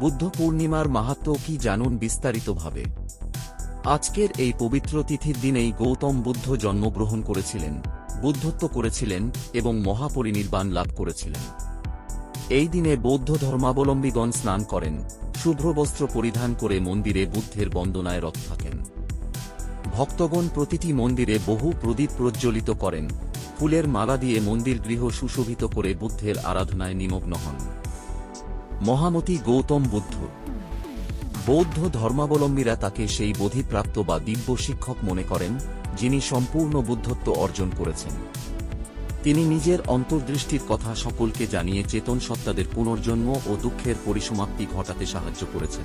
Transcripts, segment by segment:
বুদ্ধ পূর্ণিমার মাহাত্ম কি জানুন বিস্তারিতভাবে। আজকের এই পবিত্র তিথির দিনেই গৌতম বুদ্ধ জন্মগ্রহণ করেছিলেন, বুদ্ধত্ব করেছিলেন এবং মহাপরিনির্বাণ লাভ করেছিলেন। এই দিনে বৌদ্ধ ধর্মাবলম্বীগণ স্নান করেন, শুভ্র বস্ত্র পরিধান করে মন্দিরে বুদ্ধের বন্দনায় রত থাকেন। ভক্তগণ প্রতিটি মন্দিরে বহু প্রদীপ প্রজ্বলিত করেন, ফুলের মালা দিয়ে মন্দির গৃহ সুশোভিত করে বুদ্ধের আরাধনায় নিমগ্ন হন। মহামতি গৌতম বুদ্ধ। বৌদ্ধ ধর্মাবলম্বীরা তাকে সেই বোধিপ্রাপ্ত বা দিব্য শিক্ষক মনে করেন, যিনি সম্পূর্ণ বুদ্ধত্ব অর্জন করেছেন। তিনি নিজের অন্তর্দৃষ্টির কথা সকলকে জানিয়ে চেতন সত্তাদের পুনর্জন্ম ও দুঃখের পরিসমাপ্তি ঘটাতে সাহায্য করেছেন।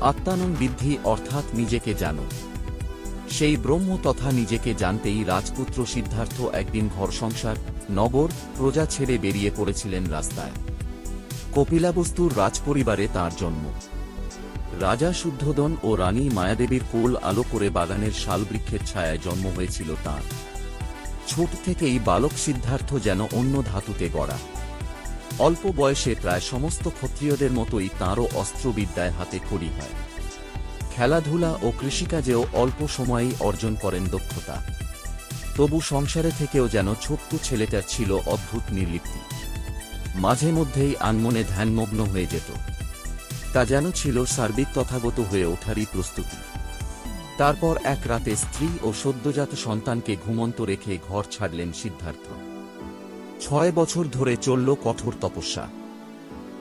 আত্মানন বৃদ্ধি অর্থাৎ নিজেকে জানো। সেই ব্রহ্ম তথা নিজেকে জানতেই রাজপুত্র সিদ্ধার্থ একদিন ঘর সংসার, নগর, প্রজা ছেড়ে বেরিয়ে পড়েছিলেন রাস্তায়। কপিলাবস্তুর রাজপরিবারে তার জন্ম। রাজা শুদ্ধোদন ও রানী মায়াদেবীর কোল আলো করে বাগানের শালবৃক্ষের ছায়ায় জন্ম হয়েছিল তাঁর। ছোট থেকেই বালক সিদ্ধার্থ যেন অন্য ধাতুতে গড়া। অল্প বয়সে প্রায় সমস্ত ক্ষত্রিয়দের মতোই তাঁরও অস্ত্রবিদ্যায় হাতে খড়ি হয়। খেলাধুলা ও কৃষিকাজেও অল্প সময়েই অর্জন করেন দক্ষতা। তবু সংসারে থেকেও যেন ছোট্ট ছেলেটার ছিল অদ্ভুত নির্লিপ্তি। মাঝে মধ্যেই আনমনে ধ্যানমগ্ন হয়ে যেত। তা যেন ছিল সার্বিক তথাগত হয়ে ওঠারই প্রস্তুতি। তারপর এক রাতে স্ত্রী ও সদ্যজাত সন্তানকে ঘুমন্ত রেখে ঘর ছাড়লেন সিদ্ধার্থ। ছয় বছর ধরে চলল কঠোর তপস্যা।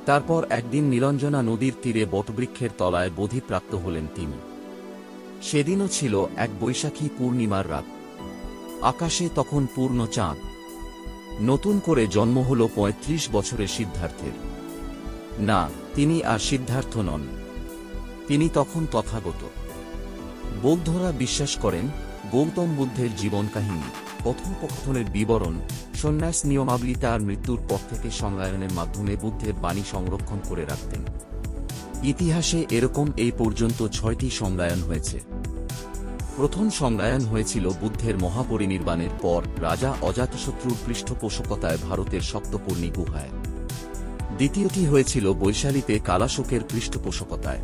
তারপর একদিন নীলঞ্জনা নদীর তীরে বটবৃক্ষের তলায় বোধিপ্রাপ্ত হলেন তিনি। সেদিনও ছিল এক বৈশাখী পূর্ণিমার রাত। আকাশে তখন পূর্ণ চাঁদ। নতুন করে জন্ম হল পঁয়ত্রিশ বছরের সিদ্ধার্থের। না, তিনি আর সিদ্ধার্থ নন। তিনি তখন তথাগত। বৌদ্ধরা বিশ্বাস করেন, গৌতম বুদ্ধের জীবন কাহিনী কথোপকথনের বিবরণ, সন্ন্যাস নিয়মাবলী তার মৃত্যুর পর থেকে সংজ্ঞায়নের মাধ্যমে বুদ্ধের বাণী সংরক্ষণ করে রাখতেন। ইতিহাসে এরকম এই পর্যন্ত ছয়টি সংজ্ঞায়ন হয়েছে। প্রথম সংজ্ঞায়ন হয়েছিল বুদ্ধের মহাপরিনির্বাণের পর রাজা অজাতশত্রুর পৃষ্ঠপোষকতায় ভারতের সপ্তপূর্ণী গুহায়। দ্বিতীয়টি হয়েছিল বৈশালীতে কালাশোকের পৃষ্ঠপোষকতায়।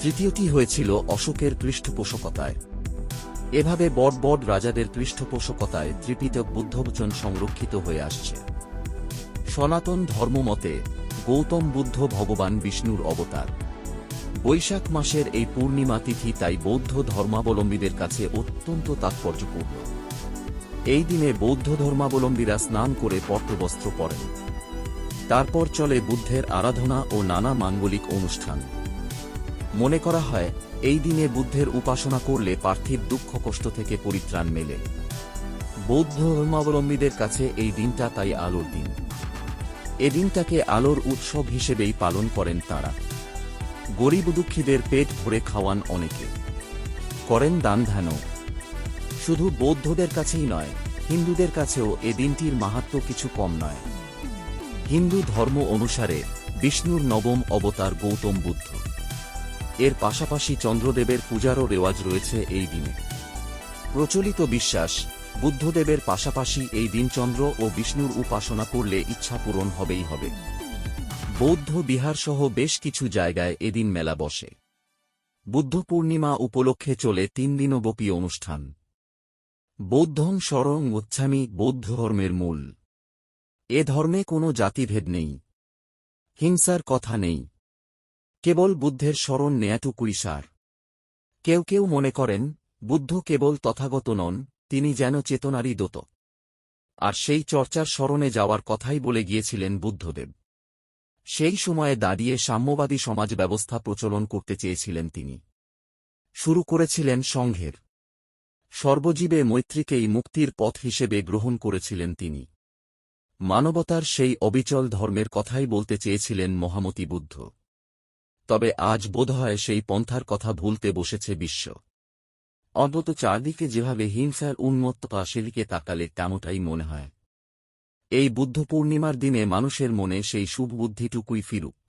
তৃতীয়টি হয়েছিল অশোকের পৃষ্ঠপোষকতায়। এভাবে বড় বড় রাজাদের পৃষ্ঠপোষকতায় ত্রিপিটক বুদ্ধবচন সংরক্ষিত হয়ে আসছে। সনাতন ধর্মমতে গৌতম বুদ্ধ ভগবান বিষ্ণুর অবতার। বৈশাখ মাসের এই পূর্ণিমা তিথি তাই বৌদ্ধ ধর্মাবলম্বীদের কাছে অত্যন্ত তাৎপর্যপূর্ণ। এই দিনে বৌদ্ধ ধর্মাবলম্বীরা স্নান করে পট্টবস্ত্র পরেন। তারপর চলে বুদ্ধের আরাধনা ও নানা মাঙ্গলিক অনুষ্ঠান। মনে করা হয়, এই দিনে বুদ্ধের উপাসনা করলে পার্থিব দুঃখ কষ্ট থেকে পরিত্রাণ মেলে। বৌদ্ধ ধর্মাবলম্বীদের কাছে এই দিনটা তাই আলোর দিন। এ দিনটাকে আলোর উৎসব হিসেবেই পালন করেন তারা। গরিব দুঃখীদের পেট ভরে খাওয়ান অনেকে। করেন দান ধ্যানও। শুধু বৌদ্ধদের কাছেই নয়, হিন্দুদের কাছেও এ দিনটির মাহাত্ম কিছু কম নয়। হিন্দু ধর্ম অনুসারে বিষ্ণুর নবম অবতার গৌতম বুদ্ধ। এর পাশাপাশি চন্দ্রদেবের পূজারও রেওয়াজ রয়েছে এই দিনে। প্রচলিত বিশ্বাস, বুদ্ধদেবের পাশাপাশি এই দিন চন্দ্র ও বিষ্ণুর উপাসনা করলে ইচ্ছা পূরণ হবেই হবে। বৌদ্ধ বিহারসহ বেশ কিছু জায়গায় এদিন মেলা বসে। বুদ্ধ পূর্ণিমা উপলক্ষে চলে তিন দিনব্যাপী অনুষ্ঠান। বৌদ্ধং স্মরং গচ্ছামি বৌদ্ধ ধর্মের মূল। এ ধর্মে কোনো জাতিভেদ নেই। হিংসার কথা নেই। কেবল বুদ্ধের স্মরণ নেয়াটুকুই সার। কেউ কেউ মনে করেন, বুদ্ধ কেবল তথাগত নন, তিনি যেন চেতনারই দোত। আর সেই চর্চার স্মরণে যাওয়ার কথাই বলে গিয়েছিলেন বুদ্ধদেব। সেই সময়ে দাঁড়িয়ে সাম্যবাদী সমাজ ব্যবস্থা প্রচলন করতে চেয়েছিলেন তিনি। শুরু করেছিলেন সংঘের। সর্বজীবে মৈত্রীকেই মুক্তির পথ হিসেবে গ্রহণ করেছিলেন তিনি। মানবতার সেই অবিচল ধর্মের কথাই বলতে চেয়েছিলেন মহামতি বুদ্ধ। তবে আজ বোধহয় সেই পন্থার কথা ভুলতে বসেছে বিশ্ব। অন্তত চারদিকে যেভাবে হিংসার উন্মত্ততা সেদিকে তাকালে তেমনটাই মনে হয়। এই বুদ্ধ পূর্ণিমার দিনে মানুষের মনে সেই শুভ বুদ্ধিটুকুই ফিরুক।